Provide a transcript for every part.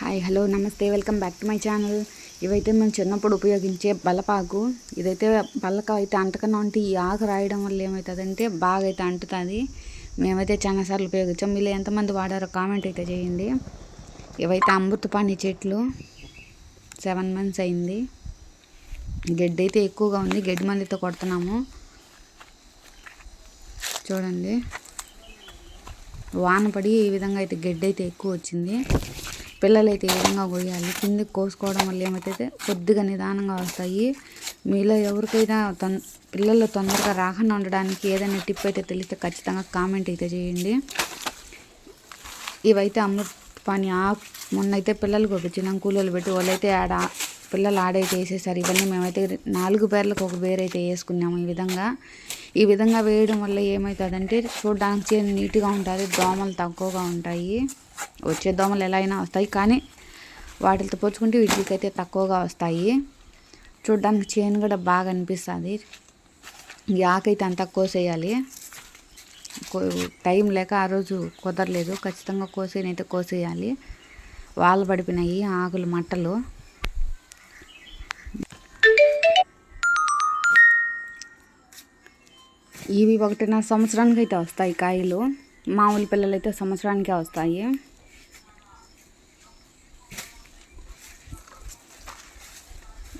Hi hello నమస్తే welcome back to my channel ఇవైతే మేము చిన్నప్పుడు ఉపయోగించే బలపాకు. ఇదైతే బల్లక అయితే అంటకన్నా ఉంటే ఈ ఆకు రాయడం వల్ల ఏమవుతుందంటే బాగా అయితే అంటుతుంది. మేమైతే చాలాసార్లు ఉపయోగించాం. మీరు ఎంతమంది వాడారో కామెంట్ అయితే చేయండి. ఇవైతే అమృతపాణి చెట్లు. సెవెన్ మంత్స్ అయింది. గడ్డి అయితే ఎక్కువగా ఉంది. గడ్డి మందితో కొడుతున్నాము. చూడండి. వాన పడి ఈ విధంగా అయితే గడ్డి అయితే ఎక్కువ వచ్చింది. పిల్లలు అయితే ఈ విధంగా కోయాలి కిందకి కోసుకోవడం వల్ల ఏమైతే కొద్దిగా నిదానంగా వస్తాయి. మీలో ఎవరికైనా తొం పిల్లలు తొందరగా రాకుండా ఉండడానికి ఏదైనా టిప్ అయితే తెలిస్తే ఖచ్చితంగా కామెంట్ అయితే చేయండి. ఇవైతే అమృత పాని ఆ మొన్న అయితే పిల్లలకు ఒక చిన్న కూలీలు పెట్టి వాళ్ళైతే ఆడ పిల్లలు ఆడైతే వేసేసారు. ఇవన్నీ మేమైతే నాలుగు పేర్లకు ఒక అయితే వేసుకున్నాము ఈ విధంగా. ఈ విధంగా వేయడం వల్ల ఏమవుతుందంటే చూడడానికి నీట్గా ఉంటుంది దోమలు తక్కువగా ఉంటాయి. వచ్చే దోమలు ఎలా అయినా వస్తాయి. కానీ వాటితో పోల్చుకుంటే వీటికైతే తక్కువగా వస్తాయి. చూడడానికి చేను కూడా బాగా అనిపిస్తుంది. యాకైతే ఆకైతే అంతా కోసేయాలి. టైం లేక ఆ రోజు కుదరలేదు. ఖచ్చితంగా కోసేనైతే కోసేయాలి. వాళ్ళు పడిపోయినాయి ఆకులు మట్టలు. ఇవి ఒకటిన్నర సంవత్సరానికి అయితే వస్తాయి కాయలు. మామూలు పిల్లలు అయితే సంవత్సరానికే వస్తాయి.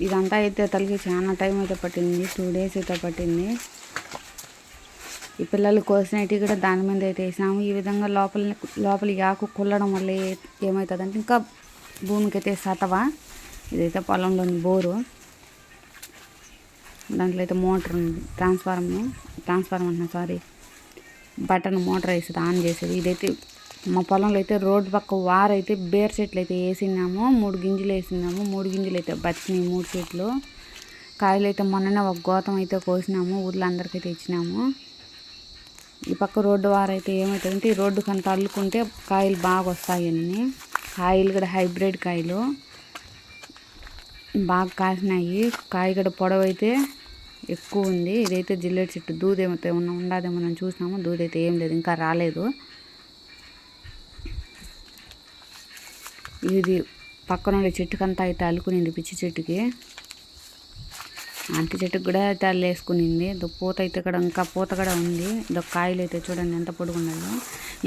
ఇదంతా అయితే తలకి చాలా టైం అయితే పట్టింది. టూ డేస్ అయితే పట్టింది. ఈ పిల్లలు కోసినవి కూడా దాని మీద అయితే వేసాము. ఈ విధంగా లోపల లోపల ఆకు కుల్లడం వల్ల ఏమవుతుందంటే ఇంకా భూమికి అయితే సతవ ఇదైతే పొలంలోని బోరు. దాంట్లో అయితే మోటార్ ఉంది. ట్రాన్స్ఫార్మర్ ట్రాన్స్ఫార్మర్ అంటున్నా సారీ బటన్ మోటార్ వేసేది ఆన్ చేసేది. ఇదైతే మా పొలంలో అయితే రోడ్డు పక్క వారైతే బేర్ చెట్లు అయితే వేసినాము మూడు గింజలు వేసినాము మూడు గింజలు అయితే బతికినాయి మూడు చెట్లు. కాయలు అయితే మొన్ననే ఒక గోతం అయితే కోసినాము ఊర్లో అందరికైతే ఇచ్చినాము ఈ పక్క రోడ్డు వారైతే ఏమవుతుందంటే ఈ రోడ్డు కంత అల్లుకుంటే కాయలు బాగా వస్తాయని కాయలు కూడా హైబ్రిడ్ కాయలు. బాగా కాసినాయి. కాయ కూడా పొడవైతే ఎక్కువ ఉంది. ఇదైతే జిల్లేడు చెట్టు. దూదేమో ఏమన్నా ఉండదేమో మనం చూసినాము. దూదైతే ఏం లేదు ఇంకా రాలేదు. ఇది పక్కన ఉండే చెట్టుకంతా అయితే అల్లుకునింది పిచ్చి చెట్టుకి. అంటి చెట్టుకు కూడా అయితే అల్లేసుకునింది. ఇదో పూత అయితే ఇక్కడ ఇంకా పూత కూడా ఉంది. ఇదో కాయలు అయితే చూడండి ఎంత పొడుగున్నాయో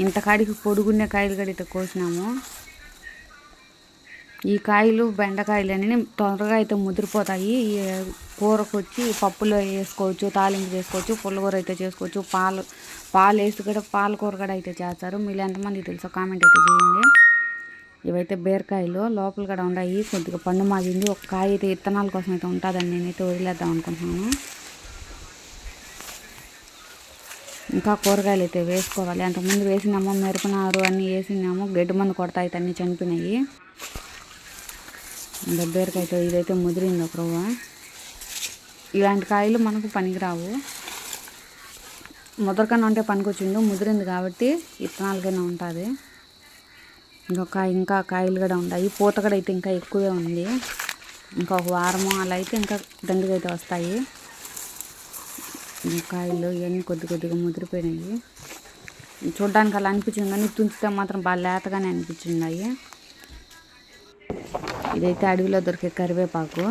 ఇంత కాడికి పొడుగున్న కాయలు కూడా అయితే కోసినాము. ఈ కాయలు బెండకాయలు అనేవి తొందరగా అయితే ముదిరిపోతాయి. ఈ కూరకు వచ్చి పప్పులో వేసుకోవచ్చు తాలింపు చేసుకోవచ్చు పుల్లగూర అయితే చేసుకోవచ్చు. పాలు పాలు వేసి కూడా పాలకూర కూడా అయితే చేస్తారు. మీరు ఎంతమంది తెలుసో కామెంట్ అయితే చేయండి. ఇవైతే బీరకాయలు లోపల కూడా ఉన్నాయి. కొద్దిగా పండు మాగింది. ఒక కాయ అయితే విత్తనాల కోసం అయితే ఉంటుందని నేనైతే వదిలేద్దాం అనుకుంటున్నాను. ఇంకా కూరగాయలు అయితే వేసుకోవాలి. అంతకుముందు వేసినాము మిరపనారు అన్నీ వేసినాము. గడ్డి మందు కొడతా అయితే అన్నీ చనిపోయినాయి. బీరకాయతో ఇదైతే ముదిరింది ఒక రవ్వ. ఇలాంటి కాయలు మనకు పనికిరావు. ముదరకన్నా ఉంటే పనికొచ్చిండు. ముదిరింది కాబట్టి విత్తనాలకైనా ఉంటుంది. ఇంకొక ఇంకా కాయలు కూడా ఉన్నాయి. పూత కూడా అయితే ఇంకా ఎక్కువే ఉంది. ఇంకా ఒక వారము అలా అయితే ఇంకా దండిగా అయితే వస్తాయి. కాయలు ఇవన్నీ కొద్ది కొద్దిగా ముదిరిపోయినాయి. చూడడానికి అలా అనిపించింది కానీ తుంచితే మాత్రం బాగా లేతగానే అనిపించింది ఇదైతే అడవిలో దొరికే కరివేపాకు.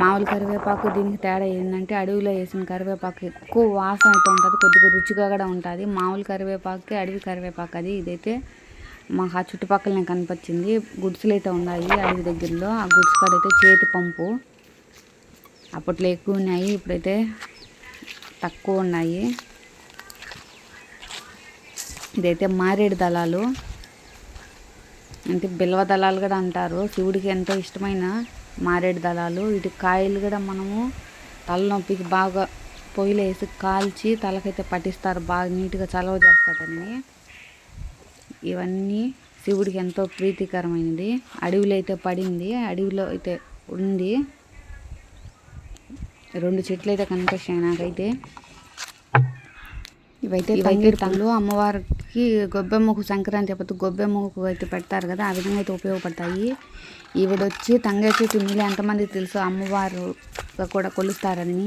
మామూలు కరివేపాకు దీనికి తేడా ఏంటంటే అడవిలో వేసిన కరివేపాకు ఎక్కువ వాసన అయితే ఉంటుంది కొద్దిగా రుచిగా కూడా ఉంటుంది. మామూలు కరివేపాకే అడవి కరివేపాకు అది. ఇదైతే మా ఆ చుట్టుపక్కలనే కనిపించింది. గుడ్సులు అయితే ఉన్నాయి అడవి దగ్గరలో. ఆ గుడ్స్ కాడ అయితే చేతి పంపు అప్పట్లో ఎక్కువ ఉన్నాయి ఇప్పుడైతే తక్కువ ఉన్నాయి. ఇదైతే మారేడు దళాలు. అంటే బిల్వ దళాలు కూడా అంటారు. శివుడికి ఎంతో ఇష్టమైన మారేడు దళాలు వీటి కాయలు కూడా మనము తలనొప్పికి బాగా పొయ్యిలో వేసి కాల్చి తలకైతే పట్టిస్తారు బాగా నీట్గా చలవ చేస్తుందని ఇవన్నీ శివుడికి ఎంతో ప్రీతికరమైనది. అడవిలో అయితే పడింది అడవిలో అయితే ఉంది. రెండు చెట్లు అయితే కనిపిస్తాయి నాకైతే. ఇవైతే తంగేడు పండ్లు అమ్మవారికి గొబ్బెమ్మకు సంక్రాంతి అప్పుడు గొబ్బెమ్మకు అయితే పెడతారు కదా ఆ విధంగా అయితే ఉపయోగపడతాయి. ఈవిడొచ్చి వచ్చి తంగే చెట్టు మీద ఎంతమంది తెలుసు అమ్మవారు కూడా కొలుస్తారని.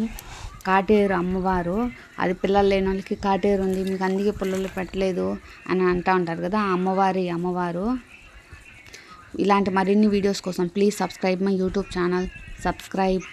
కాటేరు అమ్మవారు అది పిల్లలు లేని వాళ్ళకి కాటేరు ఉంది మీకు అందుకే పిల్లలు పెట్టలేదు అని అంటూ ఉంటారు కదా ఆ అమ్మవారి అమ్మవారు. ఇలాంటి మరిన్ని వీడియోస్ కోసం please subscribe my YouTube channel subscribe